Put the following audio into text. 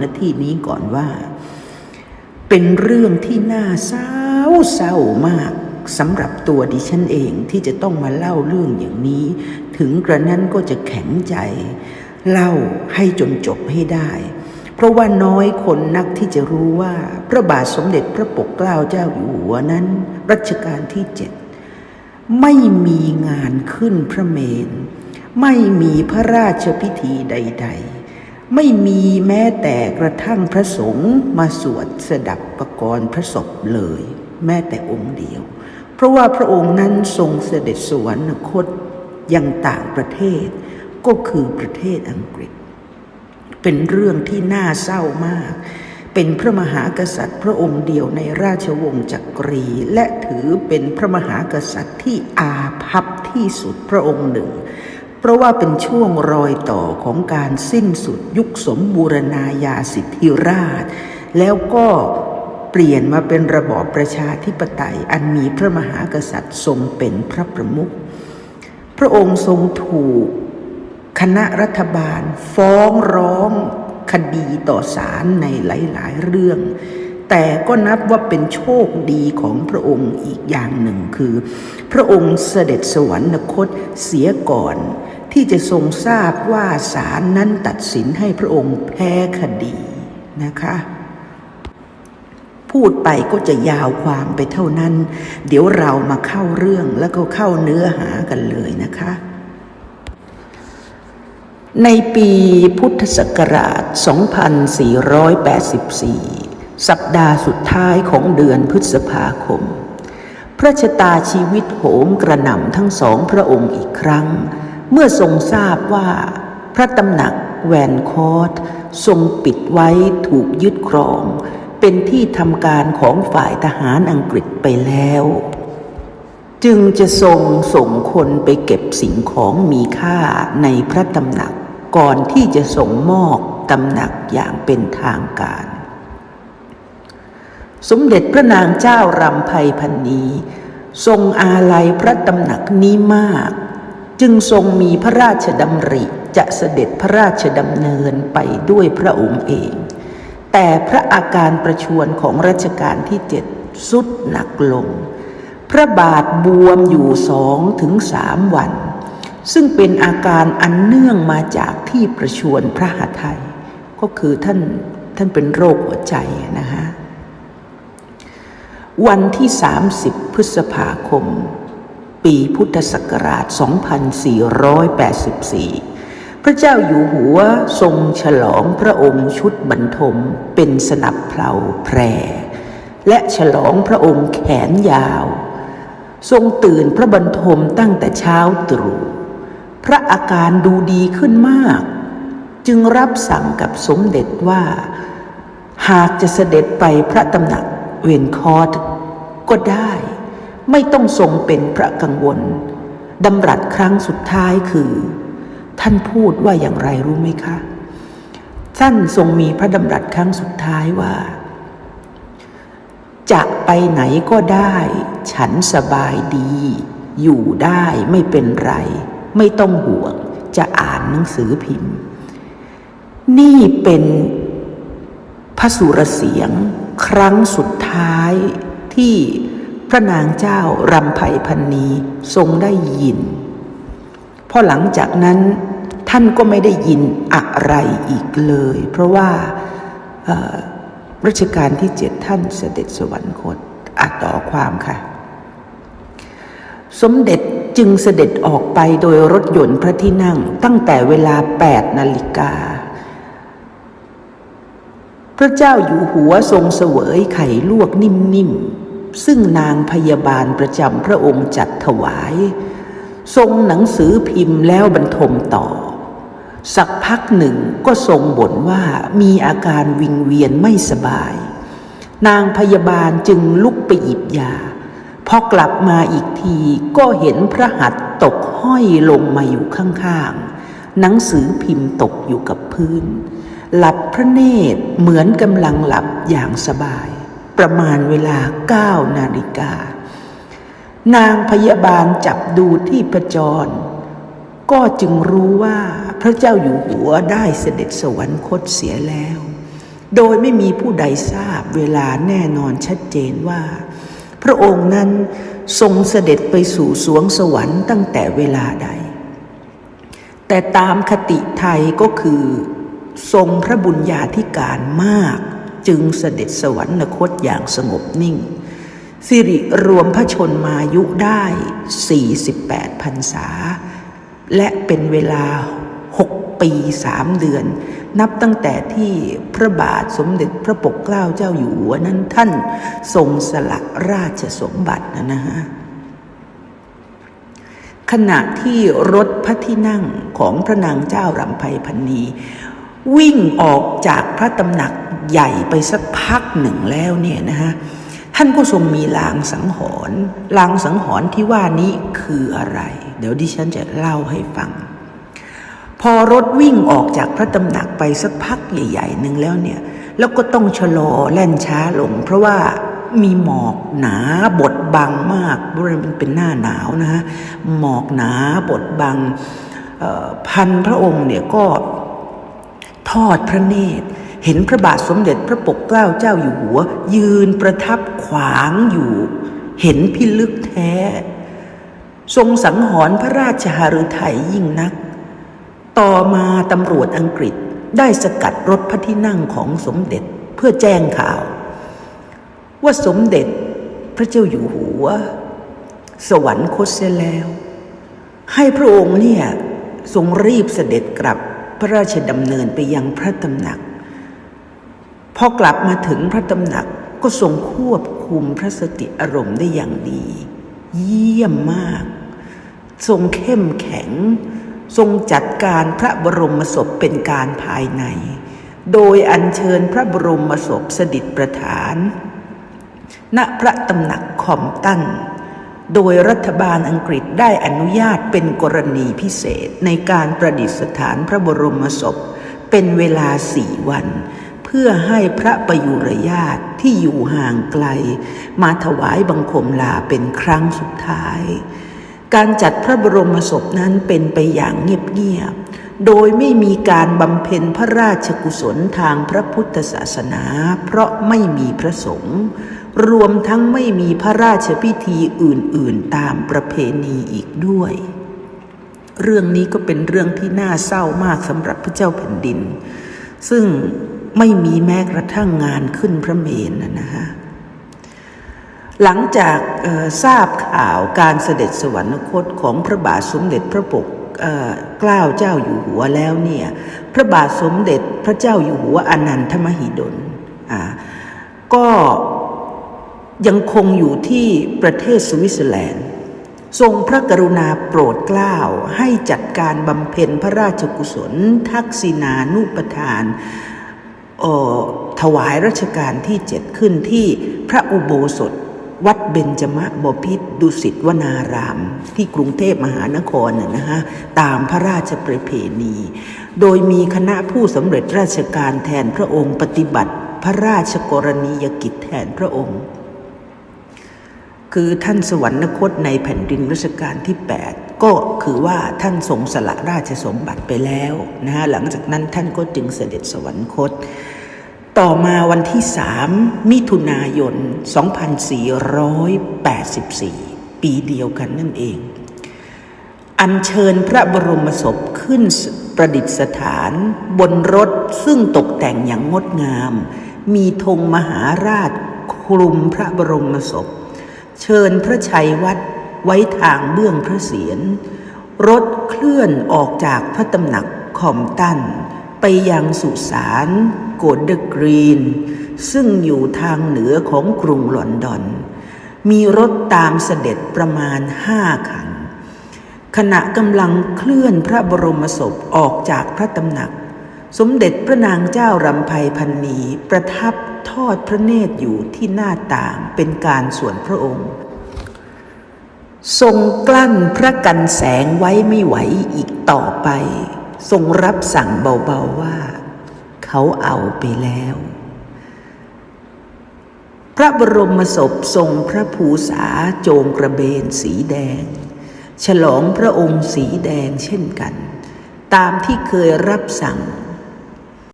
ณที่นี้ก่อนว่า เป็นเรื่องที่น่าเศร้าเศร้ามากสำหรับตัวดิฉันเองที่จะต้องมาเล่าเรื่องอย่างนี้ ถึงกระนั้นก็จะแข็งใจ เล่าให้จนจบให้ได้ เพราะว่าน้อยคนนักที่จะรู้ว่า พระบาทสมเด็จพระปกเกล้าเจ้าอยู่หัวนั้น รัชกาลที่เจ็ดไม่มีงานขึ้นพระเมนไม่มีพระราชพิธีใด ๆ ไม่มีแม้แต่กระทั่งพระสงฆ์มาสวดสดับประกรณ์พระศพเลย แม้แต่องค์เดียว เพราะว่าพระองค์นั้นทรงเสด็จสวรรคตยังต่างประเทศ ก็คือประเทศอังกฤษ เป็นเรื่องที่น่าเศร้ามาก เป็นพระมหากษัตริย์ พระองค์เดียวในราชวงศ์จักรี และถือเป็นพระมหากษัตริย์ที่อาภัพที่สุดพระองค์หนึ่ง เพราะว่าเป็นช่วงรอยต่อของการสิ้นสุดยุคสมบูรณาญาสิทธิราช แล้วก็เปลี่ยนมาเป็นระบอบประชาธิปไตยอันมีพระมหากษัตริย์ทรงเป็นพระประมุข พระองค์ทรงถูกคณะรัฐบาลฟ้องร้องคดีต่อศาลในหลาย ๆ เรื่อง แต่ก็นับว่าเป็นโชคดีของพระองค์อีกอย่างหนึ่งคือ พระองค์เสด็จสวรรคตเสียก่อน ที่จะทรงทราบว่าศาลนั้นตัดสินให้พระองค์แพ้คดีนะคะพูดไปก็จะยาวความไปเท่านั้น เดี๋ยวเรามาเข้าเรื่องแล้วก็เข้าเนื้อหากันเลยนะคะ ในปีพุทธศักราช 2484 สัปดาห์สุดท้ายของเดือนพฤษภาคม พระชะตาชีวิตโหมกระหน่ำทั้งสองพระองค์อีกครั้ง เมื่อทรงทราบว่า พระตำหนักแวนคอร์ตทรงปิดไว้ถูกยึดครอง เป็นที่ทำการของฝ่ายทหารอังกฤษไปแล้ว จึงจะทรงส่งคนไปเก็บสิ่งของมีค่าในพระตำหนักก่อนที่จะส่งมอบตำหนักอย่างเป็นทางการ สมเด็จพระนางเจ้ารำไพพันนีทรงอาลัยพระตำหนักนี้มาก จึงทรงมีพระราชดำริจะเสด็จพระราชดำเนินไปด้วยพระองค์เอง แต่พระอาการประชวรของรัชกาลที่เจ็ดสุดหนักลง พระบาทบวมอยู่สองถึงสามวัน ซึ่งเป็นอาการอันเนื่องมาจากที่ประชวรพระหทัยก็คือท่านท่านเป็นโรคหัวใจนะฮะ วันที่ 30 พฤษภาคม ปีพุทธศักราช 2484 พระเจ้าอยู่หัวทรงฉลองพระองค์ชุดบรรทมเป็นสนับเพลาแพร และฉลองพระองค์แขนยาว ทรงตื่นพระบรรทมตั้งแต่เช้าตรู่พระอาการดูดีขึ้นมาก จึงรับสั่งกับสมเด็จว่า หากจะเสด็จไปพระตำหนักเวนคอร์ ก็ได้ ไม่ต้องทรงเป็นพระกังวลดำรัสครั้งสุดท้ายคือ ท่านพูดว่าอย่างไรรู้ไหมคะท่านทรงมีพระดำรัสครั้งสุดท้ายว่า จะไปไหนก็ได้ ฉันสบายดี อยู่ได้ไม่เป็นไร ไม่ต้องห่วง จะอ่านหนังสือพิมพ์ นี่เป็นพระสุรเสียงครั้งสุดท้าย ที่พระนางเจ้ารำไพพันนีทรงได้ยินพอหลังจากนั้นท่านก็ไม่ได้ยินอะไรอีกเลย เพราะว่ารัชกาลที่เจ็ดท่านเสด็จสวรรคตอาต่อความค่ะ สมเด็จจึงเสด็จออกไปโดยรถยนต์พระที่นั่งตั้งแต่เวลา 8 นาฬิกา พระเจ้าอยู่หัวทรงเสวยไข่ลวกนิ่มๆ ซึ่งนางพยาบาลประจำพระองค์จัดถวาย ทรงหนังสือพิมพ์แล้วบรรทมต่อ สักพักหนึ่งก็ทรงบ่นว่ามีอาการวิงเวียนไม่สบาย นางพยาบาลจึงลุกไปหยิบยาพอกลับมาอีกทีก็เห็นพระหัตถ์ตกห้อยลงมาอยู่ข้างๆ หนังสือพิมพ์ตกอยู่กับพื้น หลับพระเนตรเหมือนกำลังหลับอย่างสบาย ประมาณเวลาเก้านาฬิกา นางพยาบาลจับดูที่ประจร ก็จึงรู้ว่าพระเจ้าอยู่หัวได้เสด็จสวรรคตเสียแล้ว โดยไม่มีผู้ใดทราบเวลาแน่นอนชัดเจนว่า พระองค์นั้นทรงเสด็จไปสู่สวงสวรรค์ตั้งแต่เวลาใด แต่ตามคติไทยก็คือ ทรงพระบุญญาธิการมาก จึงเสด็จสวรรคตอย่างสงบนิ่ง สิริรวมพระชนมายุได้ 48พรรษา และเป็นเวลา 6 ปีสามเดือน นับตั้งแต่ที่พระบาทสมเด็จพระปกเกล้าเจ้าอยู่หัวนั้นท่านทรงสละราชสมบัตินะนะฮะขณะที่รถพระที่นั่งของพระนางเจ้ารำไพพันนี วิ่งออกจากพระตำหนักใหญ่ไปสักพักหนึ่งแล้วเนี่ยนะฮะท่านก็ทรงมีลางสังหรณ์ลางสังหรณ์ที่ว่านี้คืออะไร เดี๋ยวดิฉันจะเล่าให้ฟัง พอรถวิ่งออกจากพระตำหนักไปสักพักใหญ่ๆหนึ่งแล้วเนี่ยแล้วก็ต้องชะลอแล่นช้าลง เพราะว่ามีหมอกหนาบดบังมากเพราะมันเป็นหน้าหนาวนะฮะหมอกหนาบดบังพันพระองค์เนี่ยก็ ทอดพระเนตร เห็นพระบาทสมเด็จพระปกเกล้าเจ้าอยู่หัว ยืนประทับขวางอยู่ เห็นพิลึกแท้ ทรงสังหรณ์พระราชหฤทัยยิ่งนัก ต่อมาตำรวจอังกฤษได้สกัดรถพระที่นั่งของสมเด็จเพื่อแจ้งข่าว ว่าสมเด็จพระเจ้าอยู่หัว สวรรคตเสียแล้ว ให้พระองค์เนี่ยทรงรีบเสด็จกลับ พระราชดำเนินไปยังพระตำหนัก พอกลับมาถึงพระตำหนักก็ทรงควบคุมพระสติอารมณ์ได้อย่างดี เยี่ยมมาก ทรงเข้มแข็ง ทรงจัดการพระบรมศพเป็นการภายใน โดยอัญเชิญพระบรมศพสดิษฐประธาน ณพระตำหนักคอมตัน โดยรัฐบาลอังกฤษได้อนุญาตเป็นกรณีพิเศษในการประดิษฐานพระบรมศพ เป็นเวลาสี่วัน เพื่อให้พระประยุรญาติที่อยู่ห่างไกล มาถวายบังคมลาเป็นครั้งสุดท้าย การจัดพระบรมศพนั้นเป็นไปอย่างเงียบๆ โดยไม่มีการบำเพ็ญพระราชกุศลทางพระพุทธศาสนา เพราะไม่มีพระสงฆ์ รวมทั้งไม่มีพระราชพิธีอื่นๆตามประเพณีอีกด้วย เรื่องนี้ก็เป็นเรื่องที่น่าเศร้ามากสำหรับพระเจ้าแผ่นดิน ซึ่งไม่มีแม้กระทั่งงานขึ้นพระเมรุนะฮะหลังจากทราบข่าวการเสด็จสวรรคตของพระบาทสมเด็จพระปกเกล้าเจ้าอยู่หัวแล้วเนี่ยพระบาทสมเด็จพระเจ้าอยู่หัวอนันทมหิดลอ่าก็ ยังคงอยู่ที่ประเทศสวิตเซอร์แลนด์ ทรงพระกรุณาโปรดเกล้าให้จัดการบำเพ็ญพระราชกุศล ทักษิณานุปทานออถวายรัชกาลที่เจ็ดขึ้นที่พระอุโบสถ วัดเบญจมะบพิตรดุสิตวนาราม ที่กรุงเทพมหานครน่ะนะฮะตามพระราชประเพณี โดยมีคณะผู้สำเร็จราชการแทนพระองค์ปฏิบัติ พระราชกรณียกิจแทนพระองค์ คือท่านสวรรคตในแผ่นดินรัชกาลที่ 8 ก็คือว่าท่านทรงสละราชสมบัติไปแล้วนะฮะหลังจากนั้นท่านก็จึงเสด็จสวรรคต ต่อมาวันที่ 3 มิถุนายน 2484 ปีเดียวกันนั่นเอง อัญเชิญพระบรมศพขึ้นประดิษฐานบนรถซึ่งตกแต่งอย่างงดงาม มีธงมหาราชคลุมพระบรมศพ เชิญพระชัยวัดไว้ทางเบื้องพระเศียรรถเคลื่อนออกจากพระตำหนักคอมตัน ไปยังสุสานโกลเดกรีน ซึ่งอยู่ทางเหนือของกรุงลอนดอน มีรถตามเสด็จประมาณห้าคัน ขณะกำลังเคลื่อนพระบรมศพออกจากพระตำหนัก สมเด็จพระนางเจ้ารำไพพันนีประทับ อดพระเนตรอยู่ที่หน้าต่างเป็นการส่วนพระองค์ ทรงกลั้นพระกันแสงไว้ไม่ไหวอีกต่อไป ทรงรับสั่งเบาๆว่า เขาเอาไปแล้ว พระบรมศพทรงพระภูษาโจงกระเบนสีแดง ฉลองพระองค์สีแดงเช่นกัน ตามที่เคยรับสั่ง